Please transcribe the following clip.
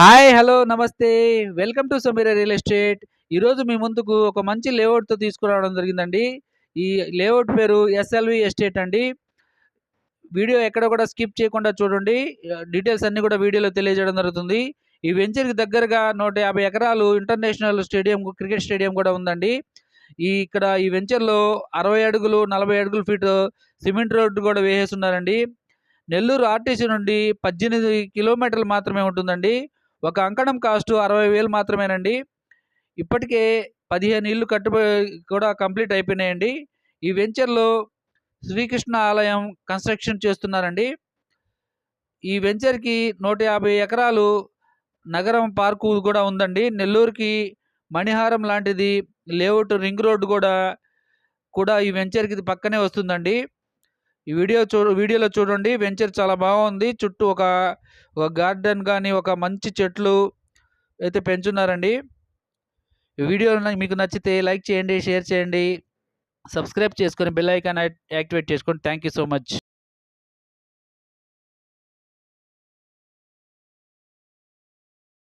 Hi hello నమస్తే. Welcome to Sameera real estate. ఈరోజు మీ ముందుకు ఒక మంచి లేఅవుట్తో తీసుకురావడం జరిగిందండి. ఈ లేఅవుట్ పేరు ఎస్ఎల్వి ఎస్టేట్ అండి. వీడియో ఎక్కడ కూడా స్కిప్ చేయకుండా చూడండి. డీటెయిల్స్ అన్నీ కూడా వీడియోలో తెలియజేయడం జరుగుతుంది. ఈ వెంచర్కి దగ్గరగా నూట యాభై ఎకరాలు ఇంటర్నేషనల్ స్టేడియం క్రికెట్ స్టేడియం కూడా ఉందండి. ఈ ఇక్కడ ఈ వెంచర్లో అరవై అడుగులు నలభై అడుగులు ఫీట్ సిమెంట్ రోడ్డు కూడా వేసేస్తున్నారండి నెల్లూరు ఆర్టీసీ నుండి పద్దెనిమిది కిలోమీటర్లు మాత్రమే ఉంటుందండి. ఒక అంకణం కాస్ట్ అరవై వేలు మాత్రమేనండి. ఇప్పటికే పదిహేను ఇళ్ళు కట్టుబడి కూడా కంప్లీట్ అయిపోయినాయండి. ఈ వెంచర్లో శ్రీకృష్ణ ఆలయం కన్స్ట్రక్షన్ చేస్తున్నారండి. ఈ వెంచర్కి నూట యాభై ఎకరాలు నగరం పార్కు కూడా ఉందండి. నెల్లూరుకి మణిహారం లాంటిది లేఅవుట్ రింగ్ రోడ్డు కూడా కూడా ఈ వెంచర్కి పక్కనే వస్తుందండి. ఈ వీడియో చూ వీడియోలో చూడండి. వెంచర్ చాలా బాగుంది. చుట్టూ ఒక ఒక గార్డెన్ కానీ ఒక మంచి చెట్లు అయితే పెంచున్నారండి. ఈ వీడియో మీకు నచ్చితే లైక్ చేయండి షేర్ చేయండి. సబ్స్క్రైబ్ చేసుకొని బెల్ ఐకాన్ యాక్టివేట్ చేసుకోండి థ్యాంక్ యూ సో మచ్.